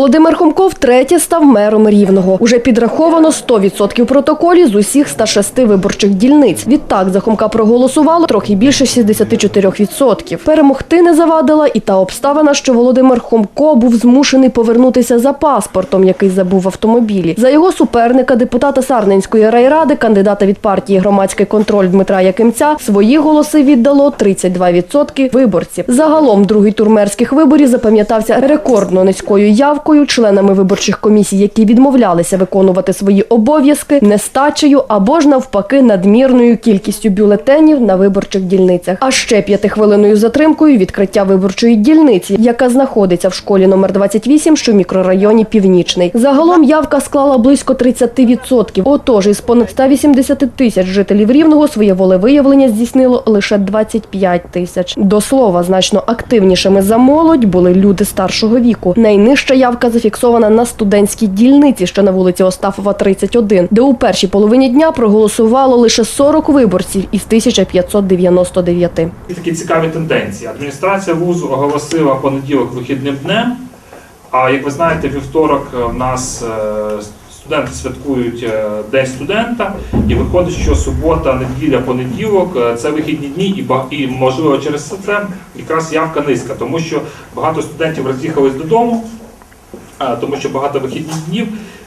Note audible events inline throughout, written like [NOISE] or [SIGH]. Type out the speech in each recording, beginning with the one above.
Володимир Хомко втретє став мером Рівного. Уже підраховано 100% протоколів з усіх 106 виборчих дільниць. Відтак за Хомка проголосувало трохи більше 64%. Перемогти не завадила і та обставина, що Володимир Хомко був змушений повернутися за паспортом, який забув в автомобілі. За його суперника, депутата Сарненської райради, кандидата від партії громадський контроль Дмитра Якимця, свої голоси віддало 32% виборців. Загалом другий тур мерських виборів запам'ятався рекордно низькою явкою, членами виборчих комісій, які відмовлялися виконувати свої обов'язки, нестачею або ж навпаки надмірною кількістю бюлетенів на виборчих дільницях. А ще п'ятихвилинною затримкою відкриття виборчої дільниці, яка знаходиться в школі номер 28, що в мікрорайоні Північний. Загалом явка склала близько 30%. Отож, із понад 180 тисяч жителів Рівного своє волевиявлення здійснило лише 25 тисяч. До слова, значно активнішими за молодь були люди старшого віку. Найнижча явка зафіксована на студентській дільниці, що на вулиці Остафова, 31, де у першій половині дня проголосувало лише 40 виборців із 1599. І такі цікаві тенденції. Адміністрація вузу оголосила понеділок вихідним днем. А як ви знаєте, вівторок е, в нас е, студенти святкують е, День студента, і виходить, що субота, неділя, понеділок це вихідні дні, і можливо через це якраз явка низька, тому що багато студентів роз'їхались додому, тому що багато вихідних днів,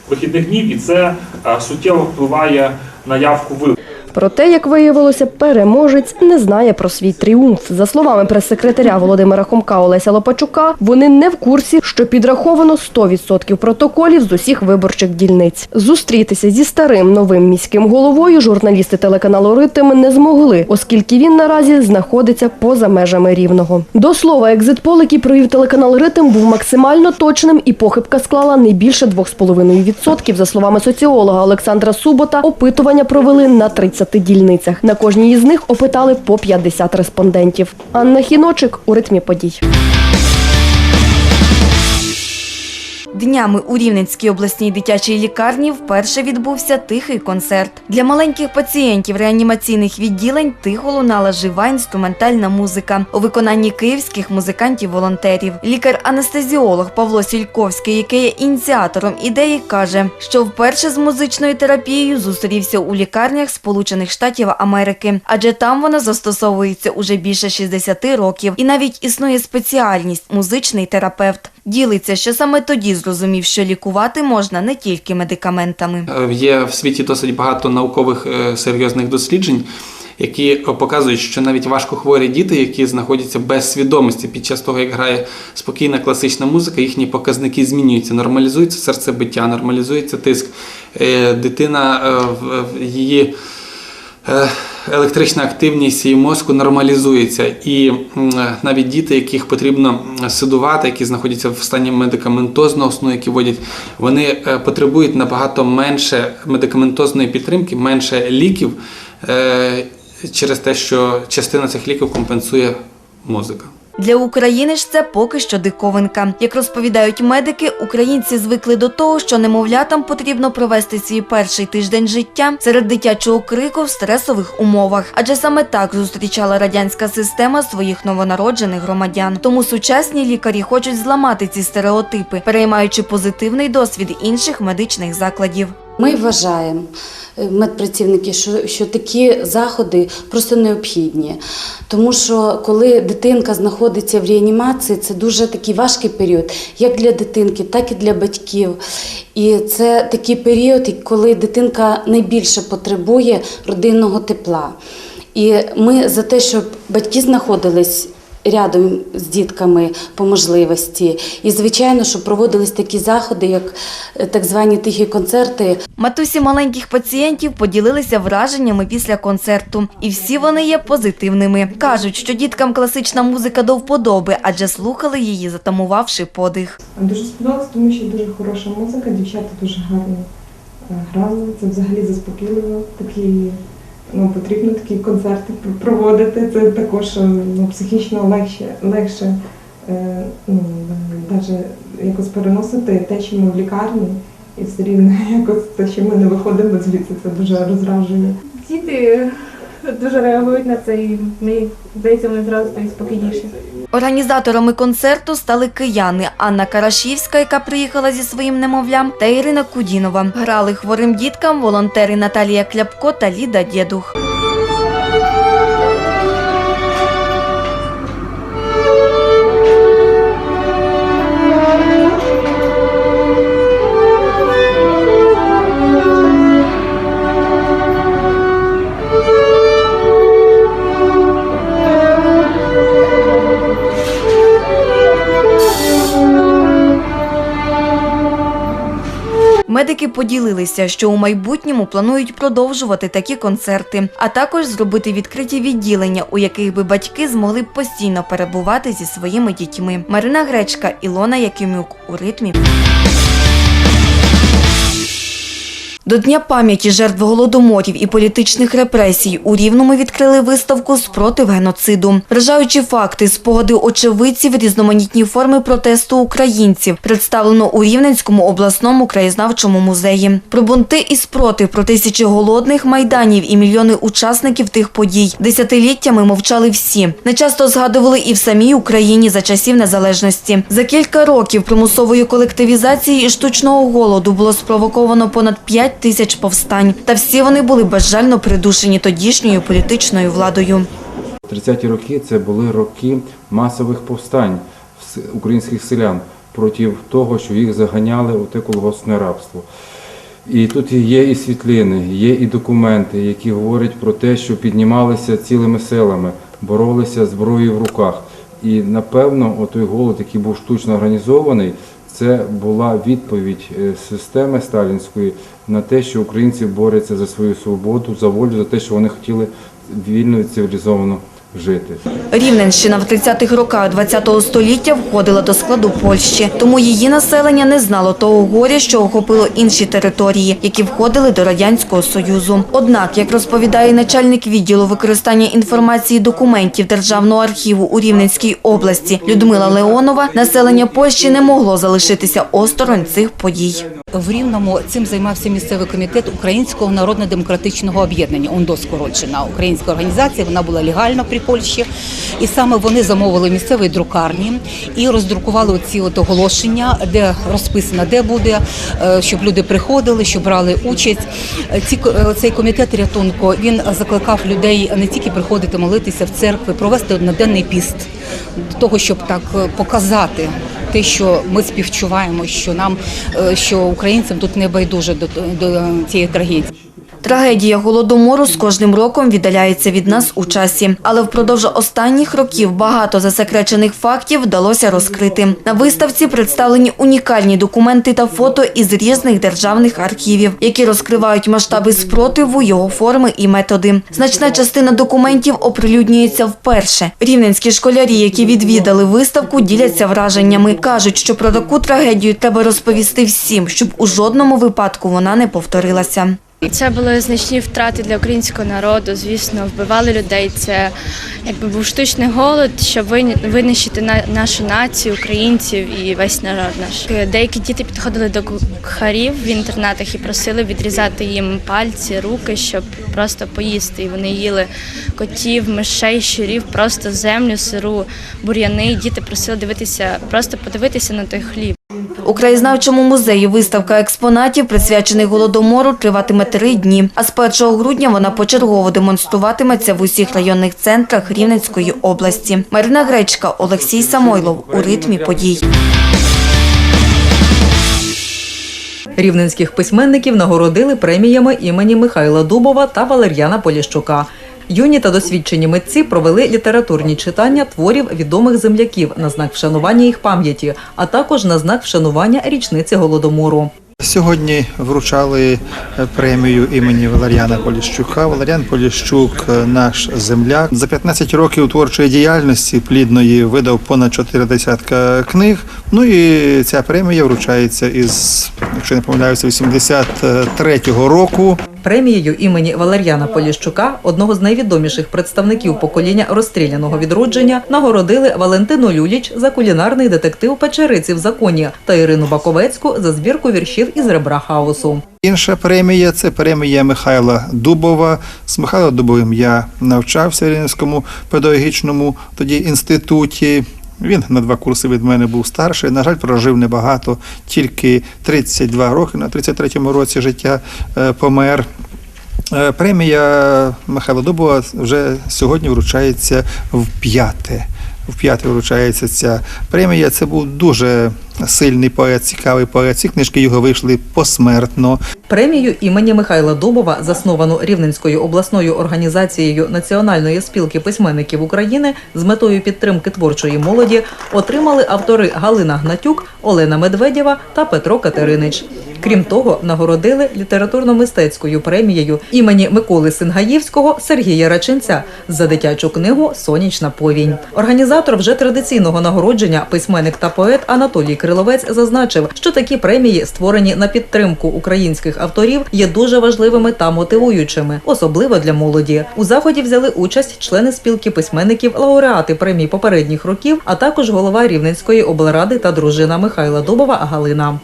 вихідних днів, і це суттєво впливає на явку виборів. Проте, як виявилося, переможець не знає про свій тріумф. За словами прес-секретаря Володимира Хомка Олеся Лопачука, вони не в курсі, що підраховано 100% протоколів з усіх виборчих дільниць. Зустрітися зі старим новим міським головою журналісти телеканалу Ритм не змогли, оскільки він наразі знаходиться поза межами рівного. До слова, екзитпол, який провів телеканал Ритм, був максимально точним, і похибка склала не більше 2,5%. За словами соціолога Олександра Субота, опитування провели на 30 дільницях. На кожній із них опитали по 50 респондентів. Анна Хіночик у ритмі подій. Днями у Рівненській обласній дитячій лікарні вперше відбувся тихий концерт. Для маленьких пацієнтів реанімаційних відділень тихо лунала жива інструментальна музика у виконанні київських музикантів-волонтерів. Лікар-анестезіолог Павло Сільковський, який є ініціатором ідеї, каже, що вперше з музичною терапією зустрівся у лікарнях Сполучених Штатів Америки, адже там вона застосовується уже більше 60 років, і навіть існує спеціальність музичний терапевт. Ділиться, що саме тоді зрозумів, що лікувати можна не тільки медикаментами. Е, Є в світі досить багато наукових е, серйозних досліджень, які е, показують, що навіть важкохворі діти, які знаходяться без свідомості під час того, як грає спокійна класична музика, їхні показники змінюються, нормалізується серцебиття, нормалізується тиск. Дитина її. Е, Електрична активність її мозку нормалізується, і е, навіть діти, яких потрібно седувати, які знаходяться в стані медикаментозного сну, які водять, вони е, потребують набагато менше медикаментозної підтримки, менше ліків через те, що частина цих ліків компенсує музика. Для України ж це поки що диковинка. Як розповідають медики, українці звикли до того, що немовлятам потрібно провести свій перший тиждень життя серед дитячого крику в стресових умовах, адже саме так зустрічала радянська система своїх новонароджених громадян. Тому сучасні лікарі хочуть зламати ці стереотипи, переймаючи позитивний досвід інших медичних закладів. Ми вважаємо, е, медпрацівники, що, що такі заходи просто необхідні. Тому що коли дитинка знаходиться в реанімації, це дуже такий важкий період, як для дитинки, так і для батьків. І це такий період, коли дитинка найбільше потребує родинного тепла. І ми за те, щоб батьки знаходились рядом з дітками по можливості. І, звичайно, що проводились такі заходи, як е, так звані тихі концерти. Матусі маленьких пацієнтів поділилися враженнями після концерту, і всі вони є позитивними. кажуть, що діткам класична музика до вподоби, адже слухали її, затамувавши подих. Дуже сподобалось, тому що дуже хороша музика, дівчата дуже гарно е, грали. Це взагалі заспокійливо. Такі, ну, потрібно такі концерти проводити. Це також е, ну, психічно легше, легше е, ну, якось переносити те, що ми в лікарні, і все рівно [LAUGHS] якось те, що ми не виходимо звідси, це дуже розражує. Діти дуже реагують на це, і ми здається, вони зразу стають спокійніші. Організаторами концерту стали кияни Анна Карашівська, яка приїхала зі своїм немовлям, та Ірина Кудінова. Грали хворим діткам волонтери Наталія Кляпко та Ліда Дєдух. Медики поділилися, що у майбутньому планують продовжувати такі концерти, а також зробити відкриті відділення, у яких би батьки змогли постійно перебувати зі своїми дітьми. Марина Гречка, Ілона Якимюк у ритмі. До Дня пам'яті жертв голодоморів і політичних репресій у Рівному відкрили виставку спротив геноциду. Вражаючі факти, спогади очевидців, різноманітні форми протесту українців представлено у Рівненському обласному краєзнавчому музеї. Про бунти і спротив про тисячі голодних майданів і мільйони учасників тих подій. Десятиліттями мовчали всі. Нечасто згадували і в самій Україні за часів незалежності. За кілька років примусової колективізації і штучного голоду було спровоковано понад 5 тисяч повстань. Та всі вони були безжально придушені тодішньою політичною владою. 30-ті роки це були роки масових повстань українських селян проти того, що їх заганяли у те колгоспне рабство. І тут є і світлини, є і документи, які говорять про те, що піднімалися цілими селами, боролися зброєю в руках. І напевно, отой голод, який був штучно організований, це була відповідь е, системи сталінської на те, що українці борються за свою свободу, за волю, за те, що вони хотіли вільно і цивілізовано жити. Рівненщина в 30-х роках ХХ століття входила до складу Польщі, тому її населення не знало того горя, що охопило інші території, які входили до радянського союзу. Однак, як розповідає начальник відділу використання інформації документів Державного архіву у Рівненській області Людмила Леонова, населення Польщі не могло залишитися осторонь цих подій. В Рівному цим займався місцевий комітет Українського народно-демократичного об'єднання ОНДО скорочена українська організація. Вона була легальна при Польщі, і саме вони замовили місцеві друкарні і роздрукували оці от оголошення, де розписано, де буде, е, щоб люди приходили, щоб брали участь. Е, Ці е, цей комітет рятунку він закликав людей не тільки приходити молитися в церкви, провести одноденний піст до того, щоб так показати те, що ми співчуваємо, що нам, що українцям тут не байдуже до, до цієї трагедії. Трагедія голодомору з кожним роком віддаляється від нас у часі, але впродовж останніх років багато засекречених фактів вдалося розкрити. На виставці представлені унікальні документи та фото із різних державних архівів, які розкривають масштаби спротиву, його форми і методи. Значна частина документів оприлюднюється вперше. Рівненські школярі, які відвідали виставку, діляться враженнями. кажуть, що про таку трагедію треба розповісти всім, щоб у жодному випадку вона не повторилася. Це були значні втрати для українського народу. Звісно, вбивали людей. Це якби був штучний голод, щоб винищити на- нашу націю, українців і весь народ наш. Деякі діти підходили до кухарів в інтернатах і просили відрізати їм пальці, руки, щоб просто поїсти. І вони їли котів, мишей, щурів, просто землю, сиру, бур'яни. Діти просили дивитися, просто подивитися на той хліб. У краєзнавчому музеї виставка експонатів, присвячених голодомору, триватиме три дні. А з 1 грудня вона почергово демонструватиметься в усіх районних центрах Рівненської області. Марина Гречка, Олексій Самойлов у ритмі подій. Рівненських письменників нагородили преміями імені Михайла Дубова та Валер'яна Поліщука. Юні та досвідчені митці провели літературні читання творів відомих земляків на знак вшанування їх пам'яті, а також на знак вшанування річниці голодомору. Сьогодні вручали е, премію імені Валеріана Поліщука. Валеріан Поліщук е, наш земляк. За 15 років творчої діяльності плідної видав понад 4 десятка книг. Ну і ця премія вручається із, якщо не помиляюся, 83-го року. Премією імені Валер'яна Поліщука, одного з найвідоміших представників покоління розстріляного відродження, нагородили Валентину Люліч за кулінарний детектив Печериці в законі та Ірину Баковецьку за збірку віршів із ребра хаосу. Інша премія це премія Михайла Дубова. З Михайлом Дубовим я навчався в Рівненському педагогічному тоді інституті. Він на два курси від мене був старший. На жаль, прожив небагато, тільки 32 роки, на 33-му році життя е, помер. Е, Премія Михайла Дубова вже сьогодні вручається в п'яте. В п'яте вручається ця премія. Це був дуже сильний поет, цікавий поет. Ці книжки його вийшли посмертно. Премію імені Михайла Дубова, засновану Рівненською обласною організацією Національної спілки письменників України з метою підтримки творчої молоді, отримали автори Галина Гнатюк, Олена Медведєва та Петро Катеринич. Крім того, нагородили літературно-мистецькою премією імені Миколи Сингаївського Сергія Раченця за дитячу книгу Сонячна повінь. Організатор вже традиційного нагородження, письменник та поет Анатолій Криловець зазначив, що такі премії, створені на підтримку українських авторів, є дуже важливими та мотивуючими, особливо для молоді. У заході взяли участь члени спілки письменників, лауреати премій попередніх років, а також голова Рівненської облради та дружина Михайла Дубова Галина.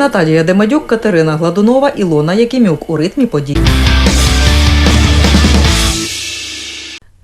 Наталія Демадюк, Катерина Гладунова, Ілона Якимюк у ритмі подій.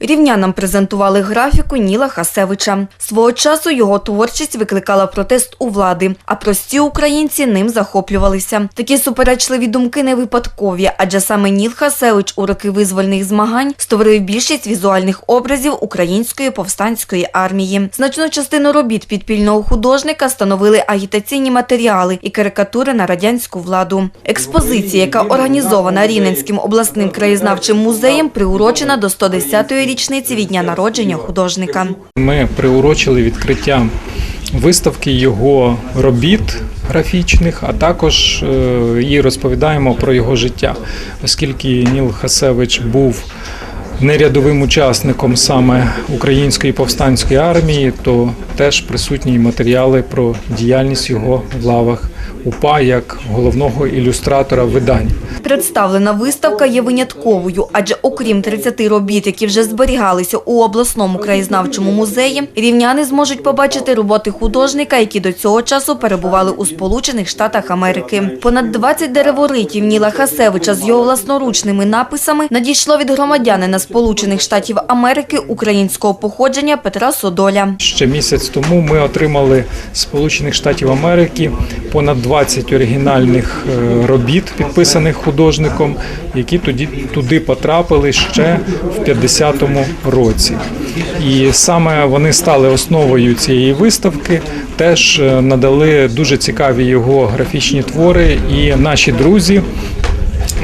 Рівнянам презентували графіку Ніла Хасевича. Свого часу його творчість викликала протест у влади, а прості українці ним захоплювалися. Такі суперечливі думки не випадкові, адже саме Ніл Хасевич у роки визвольних змагань створив більшість візуальних образів української повстанської армії. Значну частину робіт підпільного художника становили агітаційні матеріали і карикатури на радянську владу. Експозиція, яка організована Рівненським обласним краєзнавчим музеєм, приурочена до 110-ї річниці від дня народження художника. Ми приурочили відкриття виставки його робіт графічних, а також е, і розповідаємо про його життя, оскільки Ніл Хасевич був нерядовим учасником саме української повстанської армії, то теж присутні матеріали про діяльність його в лавах УПА як головного ілюстратора видань. Представлена виставка є винятковою, адже окрім 30 робіт, які вже зберігалися у обласному краєзнавчому музеї, рівняни зможуть побачити роботи художника, які до цього часу перебували у Сполучених Штатах Америки. Понад 20 дереворитів Ніла Хасевича з його власноручними написами надійшло від громадянина Сполучених Штатів Америки українського походження Петра Содоля. Ще місяць тому ми отримали з Сполучених Штатів Америки понад 20 оригінальних е, робіт, підписаних художником, які тоді туди потрапили ще в 50-му році. І саме вони стали основою цієї виставки. Теж е, надали дуже цікаві його графічні твори, і наші друзі.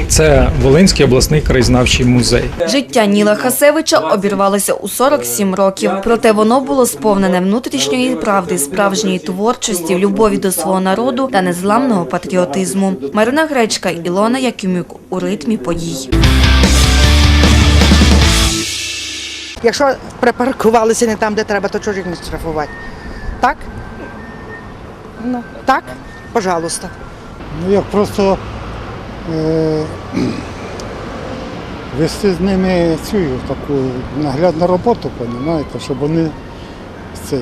Це Волинський обласний краєзнавчий музей. Життя Ніла Хасевича обірвалося у 47 років. Проте воно було сповнене внутрішньої правди, справжньої творчості, любові до свого народу та незламного патріотизму. Марина Гречка, Ілона Якимюк у ритмі подій. Якщо припаркувалися не там, де треба, то чого їх не штрафувати? Так? Ну, так? Пожалуйста. Ну як просто вести з ними цю таку наглядну роботу, розумієте, щоб вони це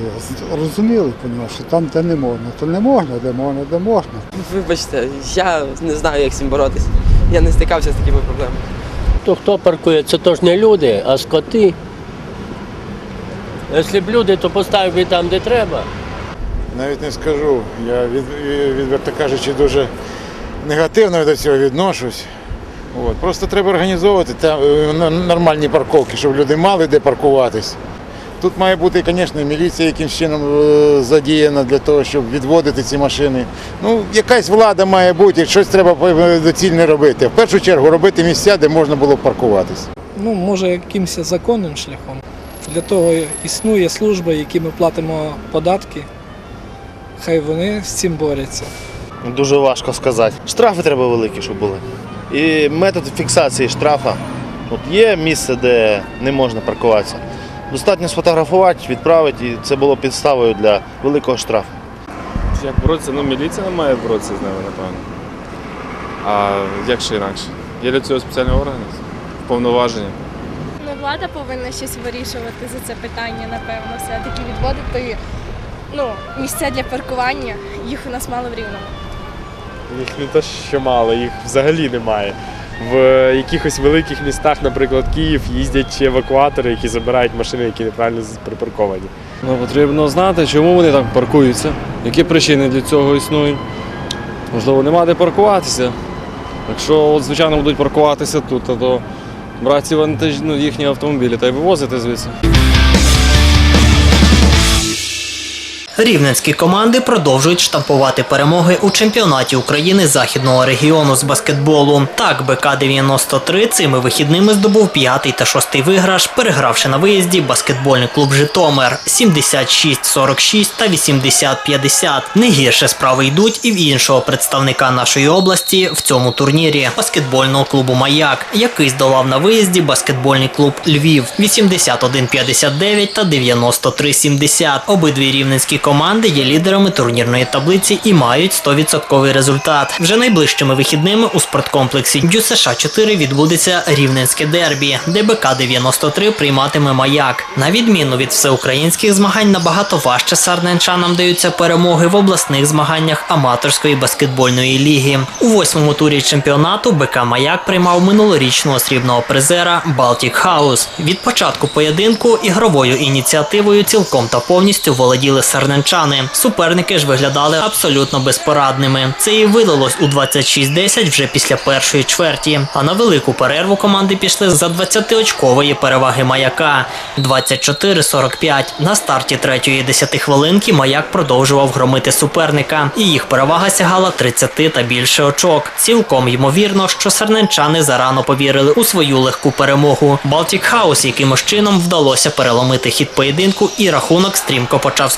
розуміли, понімаєте, що там, де не можна, то не можна, де можна, де можна. Вибачте, я не знаю, як з цим боротися. Я не стикався з такими проблемами. То хто паркує, це то ж не люди, а скоти. Якщо б люди, то поставив би там, де треба. Навіть не скажу. Я від, відверто кажучи, дуже негативно до цього відношусь. От. Просто треба організовувати там е, нормальні парковки, щоб люди мали де паркуватись. Тут має бути, звісно, міліція якимось чином е, задіяна для того, щоб відводити ці машини. Ну, якась влада має бути, щось треба е, доцільне робити. В першу чергу робити місця, де можна було паркуватись. Ну, може, якимось законним шляхом. Для того існує служба, які ми платимо податки. Хай вони з цим борються. Дуже важко сказати. Штрафи треба великі, щоб були. І метод фіксації штрафа. От є місце, де не можна паркуватися. Достатньо сфотографувати, відправити, і це було підставою для великого штрафу. Як боротися? Ну, міліція не має боротися з ними, напевно. А як ще інакше? Є для цього спеціальні органи, повноваження. Ну, влада повинна щось вирішувати за це питання, напевно, все-таки відводити ну, місця для паркування. Їх у нас мало в рівному. Їх не те, що мало, їх взагалі немає. В якихось великих містах, наприклад, Київ, їздять евакуатори, які забирають машини, які неправильно припарковані. Ну, потрібно знати, чому вони так паркуються, які причини для цього існують. Можливо, нема де паркуватися. Якщо, от, звичайно, будуть паркуватися тут, то брати ну, їхні автомобілі та й вивозити звідси. Рівненські команди продовжують штампувати перемоги у чемпіонаті України західного регіону з баскетболу. Так, БК 93 цими вихідними здобув п'ятий та шостий виграш, перегравши на виїзді баскетбольний клуб Житомир 76-46 та 80-50. Не гірше справи йдуть і в іншого представника нашої області в цьому турнірі баскетбольного клубу Маяк, який здолав на виїзді баскетбольний клуб Львів 81-59 та 93-70. Обидві рівненські команди є лідерами турнірної таблиці і мають 100% результат. Вже найближчими вихідними у спорткомплексі Дю США 4 відбудеться рівненське дербі, де БК 93 прийматиме маяк. На відміну від всеукраїнських змагань, набагато важче сарненчанам даються перемоги в обласних змаганнях аматорської баскетбольної ліги. У восьмому турі чемпіонату БК Маяк приймав минулорічного срібного призера Балтік Хаус. Від початку поєдинку ігровою ініціативою цілком та повністю володіли сарненчани. Суперники ж виглядали абсолютно безпорадними. Це і видалось у 26-10 вже після першої чверті. А на велику перерву команди пішли за 20-очкової переваги маяка 24-45. На старті третьої десятихвилинки маяк продовжував громити суперника, і їх перевага сягала 30 та більше очок. Цілком ймовірно, що сарненчани зарано повірили у свою легку перемогу. Балтік Хаус якимось чином вдалося переломити хід поєдинку, і рахунок стрімко почав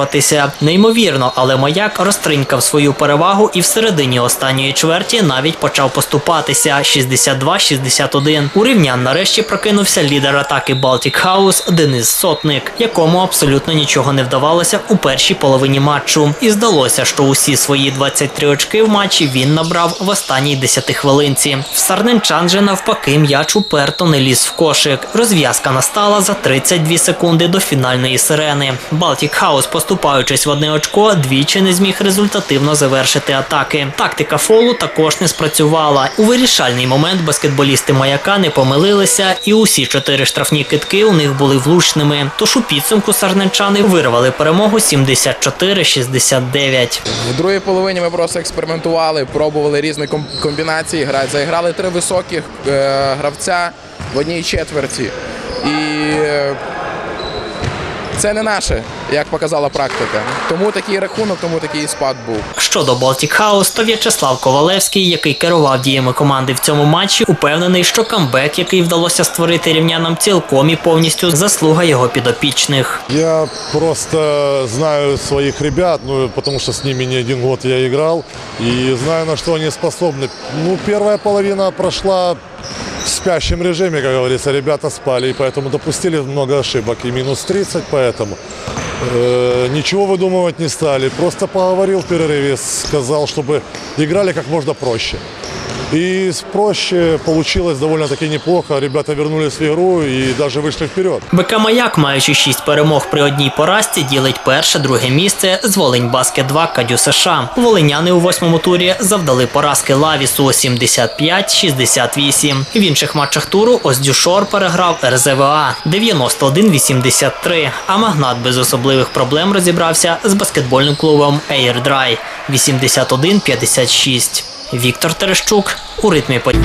скорочуватися. Неймовірно, але маяк розтринькав свою перевагу і в середині останньої чверті навіть почав поступатися 62-61. У рівнян нарешті прокинувся лідер атаки Балтік Хаус Денис Сотник, якому абсолютно нічого не вдавалося у першій половині матчу. І здалося, що усі свої 23 очки в матчі він набрав в останній 10 хвилинці. В Сарненчан же навпаки м'яч уперто не ліз в кошик. Розв'язка настала за 32 секунди до фінальної сирени. Балтік Хаус, поступаючись в одне очко, двічі не зміг результативно завершити атаки. Тактика фолу також не спрацювала. У вирішальний момент баскетболісти маяка не помилилися, і усі чотири штрафні китки у них були влучними. Тож у підсумку сарненчани вирвали перемогу 74-69. В другій половині ми просто експериментували, пробували різні ком- комбінації грати. Заіграли три високих е, гравця в одній четверті. І е, це не наше, як показала практика. Тому такий рахунок, тому такий спад був. Щодо Baltic House, то В'ячеслав Ковалевський, який керував діями команди в цьому матчі, упевнений, що камбек, який вдалося створити рівнянам, цілком і повністю заслуга його підопічних. Я просто знаю своих ребят, ну, потому что с ними не один год я играл, и знаю, на что они способны. Ну, первая половина прошла в спящем режиме, как говорится, ребята спали, и поэтому допустили много ошибок, и минус 30, поэтому э, ничего выдумывать не стали. Просто поговорил в перерыве, сказал, чтобы играли как можно проще. И проще получилось довольно-таки неплохо. Ребята вернулись в игру и даже вышли вперед. БК Маяк, маючи шість перемог при одній поразці, ділить перше, друге місце з Волинь Баскет 2 Кадю США. Волиняни у восьмому турі завдали поразки Лавісу 75-68. В інших матчах туру Оздюшор переграв РЗВА 91-83, а Магнат без особливих проблем розібрався з баскетбольним клубом Air 81-56. Віктор Терещук у ритмі подій.